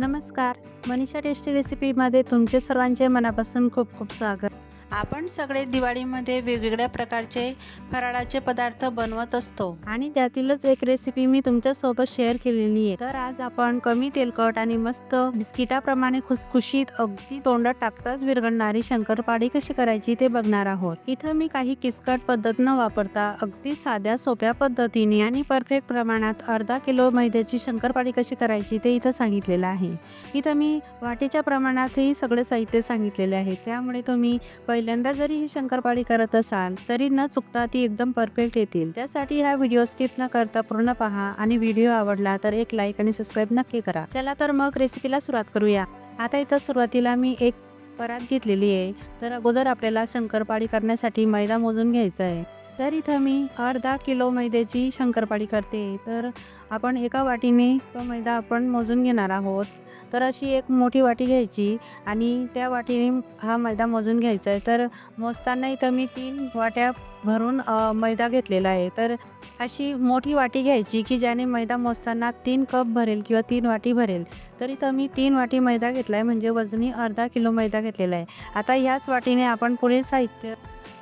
नमस्कार. मनीषा टेस्टी रेसिपीमध्ये तुमचे सर्वांचे मनापासून खूप खूप स्वागत. आपण सगळे दिवाळीमध्ये वेगवेगळ्या प्रकारचे फराळाचे पदार्थ बनवत असतो. आणि त्यातीलच एक रेसिपी मी तुमच्यासोबत शेअर केलेली आहे. तर आज आपण कमी तेलकट आणि मस्त बिस्किटाप्रमाणे खुसखुशीत अगदी तोंडात टाकताच विरघळणारी शंकरपाळी कशी करायची ते बघणार आहोत. इथं मी काही किसकट पद्धत न वापरता अगदी साध्या सोप्या पद्धतीने आणि परफेक्ट प्रमाणात अर्धा किलो मैद्याची शंकरपाळी कशी करायची ते इथं सांगितलेलं आहे. इथं मी वाटीच्या प्रमाणातही सगळे साहित्य सांगितलेले आहे. त्यामुळे तुम्ही पहिल्यांदा जरी ही शंकरपाळी करत असाल तरी न चुकता ती एकदम परफेक्ट येतील. त्यासाठी हा व्हिडिओ स्किप न करता पूर्ण पहा आणि व्हिडिओ आवडला तर एक लाईक आणि सबस्क्राईब नक्की करा. चला तर मग रेसिपीला सुरुवात करूया. आता इथं सुरुवातीला मी एक परात घेतलेली आहे. तर अगोदर आपल्याला शंकरपाळी करण्यासाठी मैदा मोजून घ्यायचा आहे. तर इथं मी अर्धा किलो मैद्याची शंकरपाळी करते. तर आपण एका वाटीने तो मैदा आपण मोजून घेणार आहोत. तर अशी एक मोठी वाटी घ्यायची आणि त्या वाटीने हा मैदा मोजून घ्यायचा आहे. तर मोजताना इथं मी तीन वाट्या भरून मैदा घेतलेला आहे. तर अशी मोठी वाटी घ्यायची की ज्याने मैदा मोजताना तीन कप भरेल किंवा तीन वाटी भरेल. तर इथं मी तीन वाटी मैदा घेतला आहे म्हणजे वजनी अर्धा किलो मैदा घेतलेला आहे. आता ह्याच वाटीने आपण पुढे साहित्य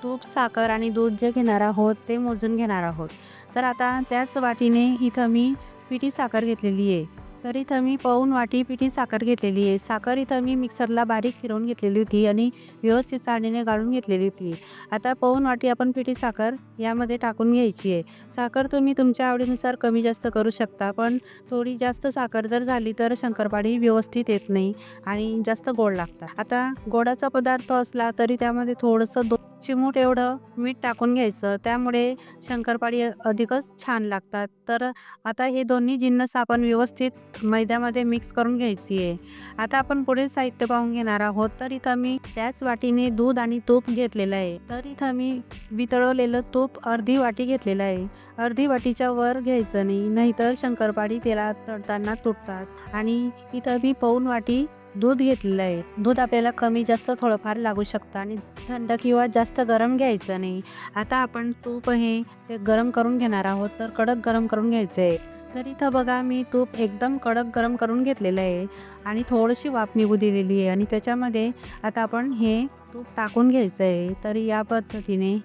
तूप साखर आणि दूध जे घेणार आहोत ते मोजून घेणार आहोत. तर आता त्याच वाटीने इथं मी पिठी साखर घेतलेली आहे. तर इथं मी पाऊन वाटी पिठी साखर घेतलेली आहे. साखर इथं मी मिक्सरला बारीक फिरवून घेतलेली होती आणि व्यवस्थित चाळणीने गाळून घेतलेली होती. आता पाऊन वाटी आपण पिठी साखर यामध्ये टाकून घ्यायची आहे. साखर तुम्ही तुमच्या आवडीनुसार कमी जास्त करू शकता पण थोडी जास्त साखर जर झाली तर शंकरपाळी व्यवस्थित येत नाही आणि जास्त गोड लागतात. आता गोडाचा पदार्थ असला तरी त्यामध्ये थोडंसं दो चिमूट एवढं मीठ टाकून घ्यायचं. त्यामुळे शंकरपाळी अधिकच छान लागतात. तर आता हे दोन्ही जिन्नस आपण व्यवस्थित मैद्यामध्ये मिक्स करून घ्यायची आहे आता आपण पुढे साहित्य पाहून घेणार आहोत. तर इथं मी त्याच वाटीने दूध आणि तूप घेतलेलं आहे. तर इथं मी वितळवलेलं तूप अर्धी वाटी घेतलेलं आहे. अर्धी वाटीच्या वर घ्यायचं नाही. नाहीतर शंकरपाळी तेला तळताना तुटतात. आणि इथं मी पाऊन वाटी दूध घेतलेलं आहे दूध आपल्याला कमी जास्त थोडंफार लागू शकतं आणि थंड किंवा जास्त गरम घ्यायचं नाही. आता आपण तूप हे ते गरम करून घेणार आहोत तर कडक गरम करून घ्यायचं आहे तर इथं बघा मी तूप एकदम कडक गरम करून घेतलेलं आहे आणि थोडीशी वाफ निघू दिलेली आहे आणि त्याच्यामध्ये आता आपण हे तूप टाकून घ्यायचं आहे तर या पद्धतीने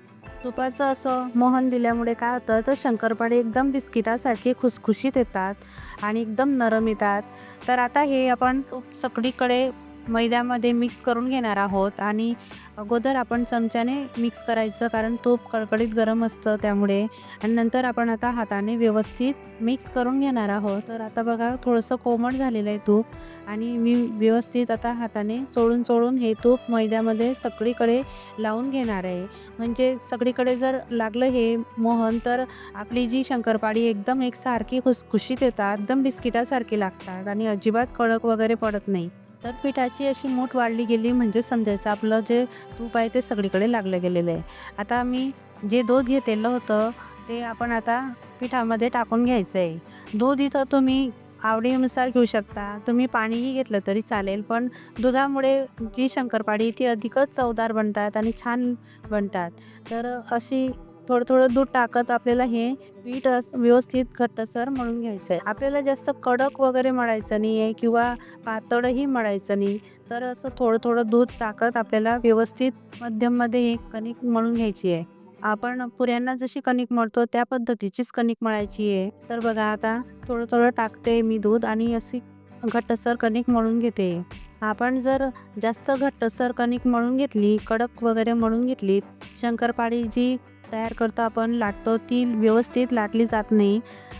तुपाचं असं मोहन दिल्यामुळे काय होतं तर शंकरपाळे एकदम बिस्किटासारखे खुसखुशीत येतात आणि एकदम नरम येतात. तर आता हे आपण सगळीकडे मैद्यामध्ये मिक्स करून घेणार आहोत. आणि अगोदर आपण चमच्याने मिक्स करायचं कारण तूप कडकडीत गरम असतं त्यामुळे. आणि नंतर आपण आता हाताने व्यवस्थित मिक्स करून घेणार आहोत. तर आता बघा थोडंसं कोमट झालेलं आहे तूप. आणि मी व्यवस्थित आता हाताने चोळून चोळून हे तूप मैद्यामध्ये सगळीकडे लावून घेणार आहे. म्हणजे सगळीकडे जर लागलं हे मोहन तर आपली जी शंकरपाळी एकदम एकसारखी खुसखुशीत येतात. एकदम बिस्किटासारखी लागतात. आणि अजिबात कडक वगैरे पडत नाही. तर पिठाची अशी मूठ वाढली गेली म्हणजे समजायचं आपलं जे तूप आहे ते सगळीकडे लागलं गेलेलं आहे. आता मी जे दूध घेतलेलं होतं ते आपण आता पिठामध्ये टाकून घ्यायचं आहे दूध इथं तुम्ही आवडीनुसार घेऊ शकता. तुम्ही पाणीही घेतलं तरी चालेल पण दुधामुळे जी शंकरपाळी ती अधिकच चवदार बनतात आणि छान बनतात. तर अशी थोडं थोडं दूध टाकत आपल्याला हे पीठ व्यवस्थित घट्टसर मळून घ्यायचं आहे आपल्याला जास्त कडक वगैरे मळायचं नाही आहे किंवा पातळही मळायचं नाही. तर असं थोडं थोडं दूध टाकत आपल्याला व्यवस्थित मध्यममध्ये हे कणिक मळून घ्यायची आहे. आपण पुऱ्यांना जशी कणिक मळतो त्या पद्धतीचीच कणिक मळायची आहे. तर बघा आता थोडं थोडं टाकते मी दूध आणि अशी घट्टसर कणिक मळून घेते. आपण जर जास्त घट्टसर कणिक मळून घेतली कडक वगैरे मळून घेतली शंकरपाळी जी तयार करतो आपण लाटतो ती व्यवस्थित लाटली जात नाही.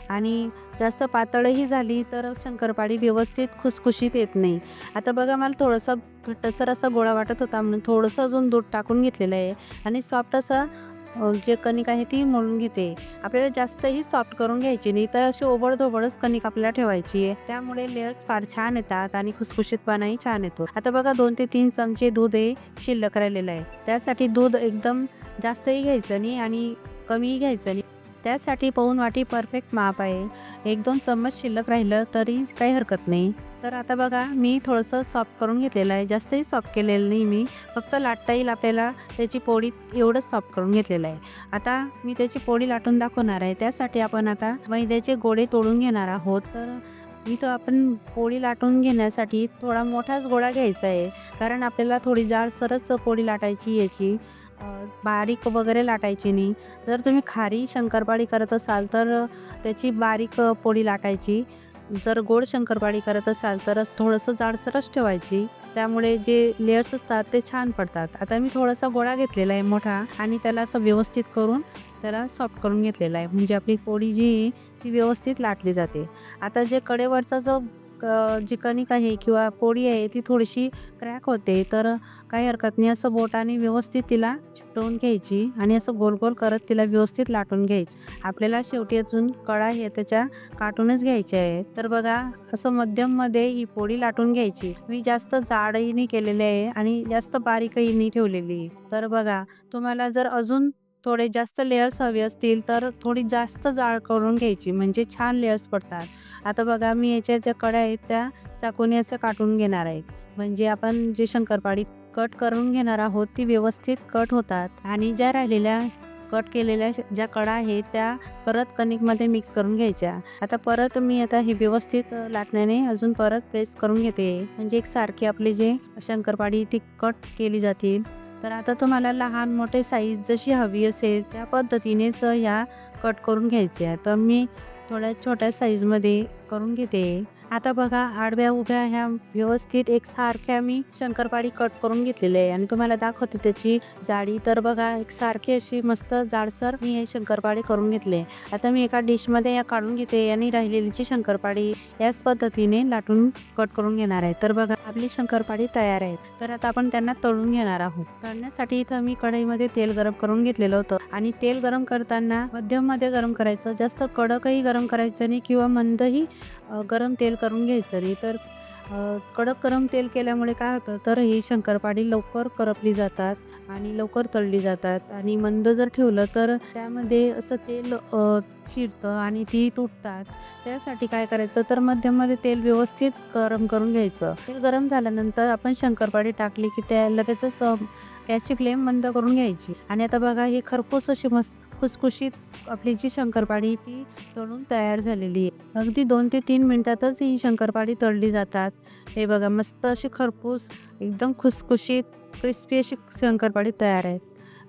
आणि जास्त पातळही झाली तर शंकरपाळी व्यवस्थित खुसखुशीत येत नाही. आता बघा मला थोडंसं घट्टसर असा गोळा वाटत होता म्हणून थोडंसं अजून दूध टाकून घेतलेलं आहे. आणि सॉफ्ट असं जे कणिक आहे ती मळून घेते. आपल्याला जास्तही सॉफ्ट करून घ्यायची नाही तर अशी ओबडधोबडच कणिक आपल्याला ठेवायची आहे. त्यामुळे लेअर्स फार छान येतात आणि खुसखुशीतपणाही छान येतो. आता बघा दोन ते तीन चमचे दूध हे शिल्लक राहिलेलं आहे. त्यासाठी दूध एकदम जास्तही घ्यायचं नाही आणि कमीही घ्यायचं नाही. त्यासाठी पाऊन वाटी परफेक्ट माप आहे. एक दोन चम्मच शिल्लक राहिलं तरी काही हरकत नाही. तर आता बघा मी थोडंसं सॉफ्ट करून घेतलेलं आहे. जास्तही सॉफ्ट केलेलं नाही मी. फक्त लाटता येईल आपल्याला त्याची पोळी एवढंच सॉफ्ट करून घेतलेलं आहे. आता मी त्याची पोळी लाटून दाखवणार आहे. त्यासाठी आपण आता मैद्याचे गोळे तोडून घेणार आहोत. तर मी तो आपण पोळी लाटून घेण्यासाठी थोडा मोठाच गोळा घ्यायचा आहे. कारण आपल्याला थोडी जाडसरच पोळी लाटायची याची. बारीक वगैरे लाटायची नाही. जर तुम्ही खारी शंकरपाळी करत असाल तर त्याची बारीक पोळी लाटायची. जर गोड शंकरपाळी करत असाल तरच थोडंसं जाडसरच ठेवायची. त्यामुळे जे लेयर्स असतात ते छान पडतात. आता मी थोडासा गोळा घेतलेला आहे मोठा आणि त्याला असं व्यवस्थित करून त्याला सॉफ्ट करून घेतलेला आहे. म्हणजे आपली पोळी जी ती व्यवस्थित लाटली जाते. आता जे कडेवरचा जो जी कणिक आहे किंवा पोळी आहे ती थोडीशी क्रॅक होते. तर काही हरकत नाही. असं बोटाने व्यवस्थित तिला चिकटवून घ्यायची आणि असं गोल गोल करत तिला व्यवस्थित लाटून घ्यायची. आपल्याला शेवटी अजून कळा हे त्याच्या काटूनच घ्यायचे आहे तर बघा असं मध्यममध्ये ही पोळी लाटून घ्यायची. मी जास्त जाडही नाही केलेली आहे आणि जास्त बारीकही नाही ठेवलेली. आहे. तर बघा तुम्हाला जर अजून थोडे जास्त लेयर्स हवे असतील तर थोडी जास्त जाड करून घ्यायची. म्हणजे छान लेयर्स पडतात. आता बघा मी याच्या ज्या कड्या आहेत त्या चाकूने असं काटून घेणार आहेत. म्हणजे आपण जे शंकरपाळी कट करून घेणार आहोत ती व्यवस्थित कट होतात आणि ज्या राहिलेल्या कट केलेल्या ज्या कडा आहेत त्या परत कणिकमध्ये मिक्स करून घ्यायच्या. आता परत मी आता हे व्यवस्थित लाटण्याने अजून परत प्रेस करून घेते. म्हणजे एक सारखी आपली जे शंकरपाळी ती कट केली जातील. तर आता तुम्हाला लहान मोठे साईज जशी हवी असेल त्या पद्धतीनेच ह्या कट करून घ्यायच्या. तर मी थोड्या छोट्या साईजमध्ये करून घेते. आता बघा आडव्या उभ्या ह्या व्यवस्थित एक सारख्या मी शंकरपाळी कट करून घेतलेली आहे. आणि तुम्हाला दाखवते त्याची जाडी. तर बघा एक सारखी अशी मस्त जाडसर मी हे शंकरपाळी करून घेतले आता मी एका डिशमध्ये या काढून घेते. आणि राहिलेलीची शंकरपाळी याच पद्धतीने लाटून कट करून घेणार आहे. तर बघा आपली शंकरपाळी तयार आहे. तर आता आपण त्यांना तळून घेणार आहोत. तळण्यासाठी इथं मी कढईमध्ये तेल गरम करून घेतलेलं होतं. आणि तेल गरम करताना मध्यममध्ये गरम करायचं. जास्त कडकही गरम करायचं नाही किंवा मंदही गरम तेल करून घ्यायचं नाही तर कडक गरम तेल केल्यामुळे काय होतं तर ही शंकरपाळी लवकर करपली जातात आणि लवकर तळली जातात आणि मंद जर ठेवलं तर त्यामध्ये असं तेल शिरतं आणि ती तुटतात. त्यासाठी काय करायचं तर मध्यममध्ये तेल व्यवस्थित गरम करून घ्यायचं. तेल गरम झाल्यानंतर आपण शंकरपाळी टाकली की त्या लगेचच गॅसची फ्लेम बंद करून घ्यायची. आणि आता बघा हे खरपूस अशी मस्त खुसखुशीत आपली जी शंकरपाळी ती तळून तयार झालेली आहे. अगदी दोन ते तीन मिनटातच ही शंकरपाळी तळली जातात. हे बघा मस्त अशी खरपूस एकदम खुसखुशीत क्रिस्पी अशी शंकरपाळी तयार आहेत.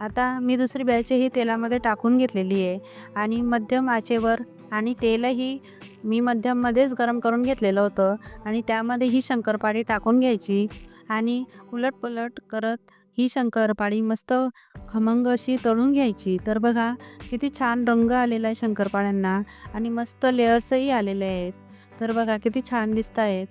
आता मी दुसरी बॅच ही तेलामध्ये टाकून घेतलेली आहे आणि मध्यम आचेवर आणि तेलही मी मध्यममध्येच गरम करून घेतलेलं होतं आणि त्यामध्ये ही शंकरपाळी टाकून घ्यायची आणि उलट पलट करत ही शंकरपाळी मस्त खमंग अशी तळून घ्यायची. तर बघा किती छान रंग आलेला आहे शंकरपाळ्यांना आणि मस्त लेअर्सही आलेले आहेत. तर बघा किती छान दिसत आहेत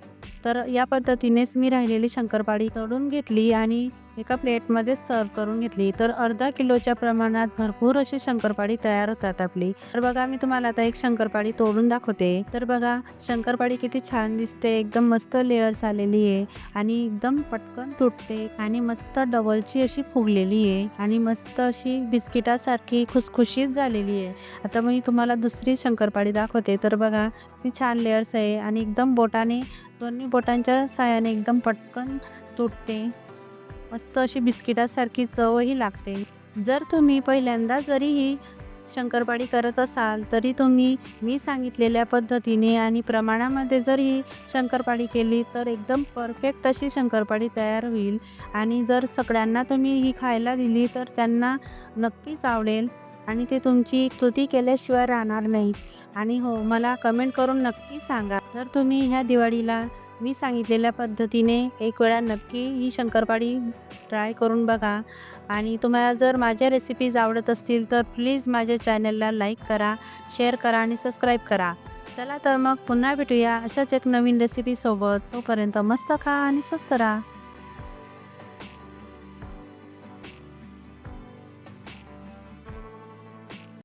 तर या पद्धतीनेच मी राहिलेली शंकरपाळी तळून घेतली आणि एका प्लेटमध्ये सर्व करून घेतली. तर अर्धा किलोच्या प्रमाणात भरपूर अशी शंकरपाळी तयार होतात आपली. तर बघा मी तुम्हाला आता एक शंकरपाळी तोडून दाखवते. तर बघा शंकरपाळी किती छान दिसते. एकदम मस्त लेअर्स आलेली आहे आणि एकदम पटकन तुटते आणि मस्त डबलची अशी फुगलेली आहे आणि मस्त अशी बिस्किटासारखी खुसखुशीत झालेली आहे. आता मी तुम्हाला दुसरी शंकरपाळी दाखवते. तर बघा ती छान लेअर्स आहे आणि एकदम बोटाने दोन्ही बोटांच्या साहाय्याने एकदम पटकन तुटते. मस्त अशी बिस्किटासारखी चवही लागते. जर तुम्ही पहिल्यांदा जरी ही शंकरपाळी करत असाल तरी तुम्ही मी सांगितलेल्या पद्धतीने आणि प्रमाणामध्ये जर ही शंकरपाळी केली तर एकदम परफेक्ट अशी शंकरपाळी तयार होईल. आणि जर सगळ्यांना तुम्ही ही खायला दिली तर त्यांना नक्कीच आवडेल. आणि ते तुमची स्तुती केल्याशिवाय राहणार नाहीत. आणि हो मला कमेंट करून नक्की सांगा. जर तुम्ही ह्या दिवाळीला मी सांगितलेल्या पद्धतीने एक वेळा नक्की ही शंकरपाळी ट्राय करून बघा. आणि तुम्हाला जर माझ्या रेसिपीज आवडत असतील तर प्लीज माझ्या चॅनलला लाईक करा शेअर करा आणि सबस्क्राईब करा. चला तर मग पुन्हा भेटूया अशाच एक नवीन रेसिपीसोबत तोपर्यंत मस्त खा आणि स्वस्त राहा.